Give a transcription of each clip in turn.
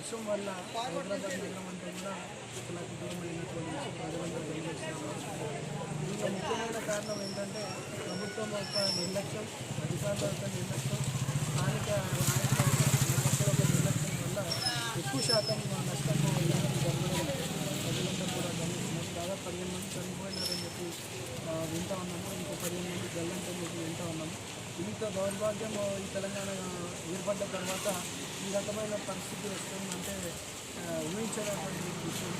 వర్షం వల్ల హైదరాబాద్ నగరం అంతా కూడా కులకులమైనటువంటి దూరమైనటువంటి ప్రజలంతా తెలియజేస్తున్నారు దీనిలో ముఖ్యమైన కారణం ఏంటంటే ప్రభుత్వం యొక్క నిర్లక్ష్యం అధికారుల యొక్క నిర్లక్ష్యం స్థానిక నాయకుల యొక్క నిర్లక్ష్యం వల్ల ఎక్కువ శాతం నష్టం ఇలాంటి జరగడం ప్రజలంతా కూడా గమనిస్తున్నారు దాదాపు పదిహేను మంది చనిపోయినారని చెప్పి వింటా ఉన్నాము. ఇంకో పదిహేను మంది గల్లంతని చెప్పి వింటా ఉన్నాము. ఇంత దౌర్భాగ్యం ఈ తెలంగాణ ఏర్పడ్డ తర్వాత ఈ రకమైన పరిస్థితి వస్తుందంటే అంటే ఊహించినటువంటి విషయం.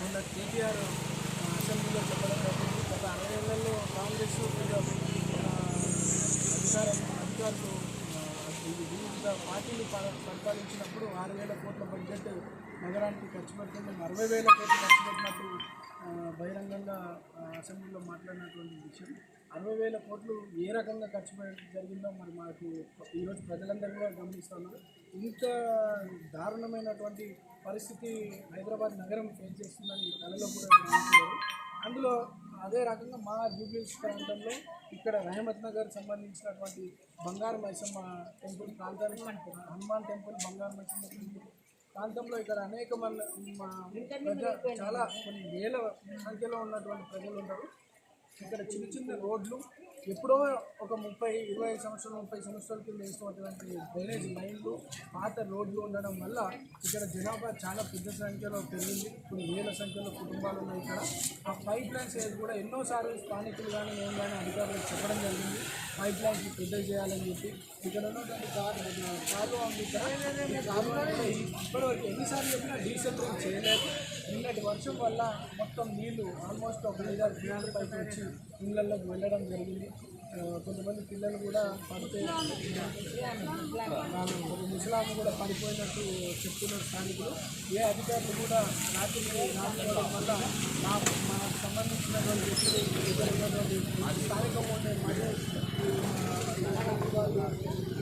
మొన్న కేటీఆర్ అసెంబ్లీలో చెప్పడం జరిగింది. గత అరవై ఏళ్ళలో కాంగ్రెస్ అధికారం అధికారులు వివిధ పార్టీలు పరిపాలించినప్పుడు ఆరు వేల కోట్ల బడ్జెట్ నగరానికి ఖర్చు పెడుతుంది. అరవై వేల కోట్లు ఖర్చు పెట్టినప్పుడు బహిరంగంగా అసెంబ్లీలో మాట్లాడినటువంటి విషయం. అరవై వేల కోట్లు ఏ రకంగా ఖర్చు పెట్టడం జరిగిందో మరి మాకు ఈరోజు ప్రజలందరూ కూడా గమనిస్తున్నారు. ఇంత దారుణమైనటువంటి పరిస్థితి హైదరాబాద్ నగరం ఫేస్ చేస్తుందని కళలో కూడా గమనించలేదు అందులో అదే రకంగా మా జూబ్లీస్ ప్రాంతంలో ఇక్కడ రహమత్ నగర్ సంబంధించినటువంటి బంగారు మైసమ్మ టెంపుల్ ప్రాంతానికి హనుమాన్ టెంపుల్ బంగారు మైసమ్మ టెంపుల్ ప్రాంతంలో ఇక్కడ అనేక మంది చాలా కొన్ని వేల సంఖ్యలో ఉన్నటువంటి ప్రజలు ఉంటారు. ఇక్కడ చిన్న చిన్న రోడ్లు ఎప్పుడో ఒక ముప్పై ఇరవై ఐదు సంవత్సరాలు ముప్పై సంవత్సరాల కింద వేసినటువంటి డ్రైనేజ్ లైన్లు పాత రోడ్లు ఉండడం వల్ల ఇక్కడ జనాభా చాలా పెద్ద సంఖ్యలో పెరిగింది. ఇప్పుడు వేల సంఖ్యలో కుటుంబాలు ఉన్నాయి ఇక్కడ. ఆ పైప్ లైన్స్ కూడా ఎన్నోసార్లు స్థానికులు కానీ మేము కానీ అధికారులకు చెప్పడం జరిగింది. పైప్ లైన్స్ పెద్ద చేయాలని చెప్పి. ఇక్కడ ఉన్నటువంటి కారు కారు ఉంది ఇక్కడ. కూడా ఇప్పటివరకు ఎన్నిసార్లు చెప్పినా డీసెంట్రింగ్ చేయలేదు. నిన్నటి వర్షం వల్ల మొత్తం నీళ్ళు ఆల్మోస్ట్ ఒక ఐదారు కిలోమీటర్ పైకి వచ్చి ఇళ్ళల్లోకి వెళ్ళడం జరిగింది. కొంతమంది పిల్లలు కూడా పడితే ఒక ముసలాము కూడా పడిపోయినట్టు చెప్తున్నారు స్థానికులు. ఏ అధికారులు కూడా రాత్రి రాకపోవడం వల్ల నాకు మనకు సంబంధించినటువంటి వ్యక్తులు స్థానిక ఉన్నటువంటి స్థానికంగా ఉండే మహిళ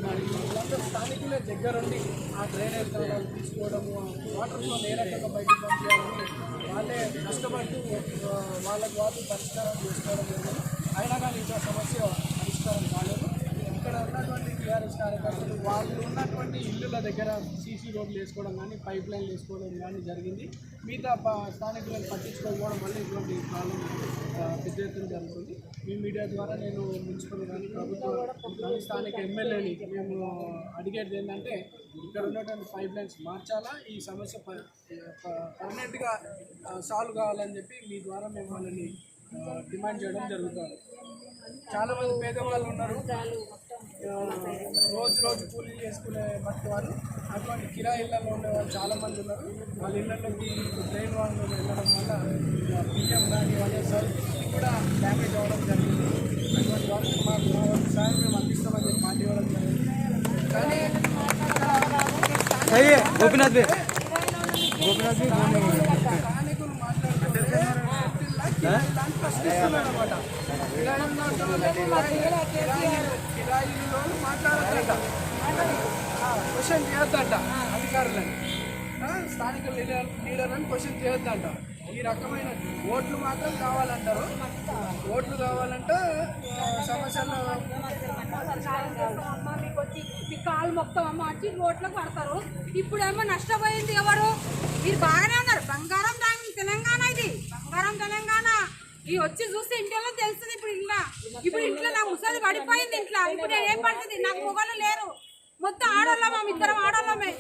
మరి వీళ్ళందరూ స్థానికులే దగ్గరుండి ఆ డ్రైనేజ్ కాలాలు తీసుకోవడము వాటర్ ఫ్లో ఏ రకంగా బయటకు పంపించాలని వాళ్ళే కష్టపడుతూ వాళ్ళకు వాళ్ళు పరిష్కారం చేసుకోవడం జరిగింది. అయినా కానీ ఇంకా సమస్య పరిష్కారం కాలేదు. ఇక్కడ ఉన్నటువంటి టీఆర్ఎస్ కార్యకర్తలు వాళ్ళు ఉన్నటువంటి ఇల్లుల దగ్గర సీసీ రోడ్లు వేసుకోవడం కానీ పైప్ లైన్లు వేసుకోవడం కానీ జరిగింది. మిగతా ప- స్థానికులను పట్టించుకోకపోవడం వల్ల ఇటువంటి ప్రాబ్లం ఆ, జరుగుతుంది. మీ మీడియా ద్వారా నేను మున్సిపల్ కానీ ప్రభుత్వం కానీ స్థానిక ఎమ్మెల్యేని మేము అడిగేది ఏంటంటే ఇక్కడ ఉన్నటువంటి పైప్ లైన్స్ మార్చాలా? ఈ సమస్య ప- పర్మనెంట్గా సాల్వ్ కావాలని చెప్పి మీ ద్వారా మేము వాళ్ళని డిమాండ్ చేయడం జరుగుతుంది. చాలామంది పేదవాళ్ళు ఉన్నారు. రోజు రోజు కూలీ చేసుకునే బతికే వాళ్ళు అటువంటి కిరాయి ఇళ్ళలో ఉండే వాళ్ళు చాలామంది ఉన్నారు. వాళ్ళ ఇళ్ళలోకి ట్రైన్ వాళ్ళు వెళ్ళడం వల్ల ఆ, బియ్యం కానీ వాళ్ళ సరుకులు కూడా డ్యామేజ్ అవ్వడం జరిగింది. అటువంటి వాళ్ళకి మాకు మా వంతు సాయం మేము అందిస్తామని చెప్పి మాట ఇవ్వడం జరిగింది. కానీ గోపీనాథ్ భయ్ గోపీనాథ్ భయ్ స్థానికులు మాట్లాడుతున్నారు ప్రశ్నిస్తున్నారు అనమాట కిరాయిలో మాట్లాడతాడ క్వశ్చన్ చేయొద్దంట అధికారులని. స్థానిక లీడర్ లీడర్లను క్వశ్చన్ చేయొద్దంట. ఈ రకమైన ఓట్లు మాత్రం కావాలంటారు. ఓట్లు కావాలంటే సమస్యలు వచ్చి మీ కాలు మొత్తం అమ్మ వచ్చి రోడ్లకు పడతారు ఇప్పుడేమో నష్టపోయింది ఎవరు? మీరు బాగానే ఉన్నారు. బంగారం దాని తెలంగాణ ఇది. బంగారం తెలంగాణ. ఈ వచ్చి చూస్తే ఇంట్లో తెలుస్తుంది ఇప్పుడు ఇంట్లో? ఇప్పుడు ఇంట్లో నా ముసలి పడిపోయింది ఇంట్లో. ఇప్పుడు ఏం పడుతుంది? నాకు మొగలు లేరు. మొత్తం ఆడోళ్ళం ఇద్దరం ఆడోళ్ళమే.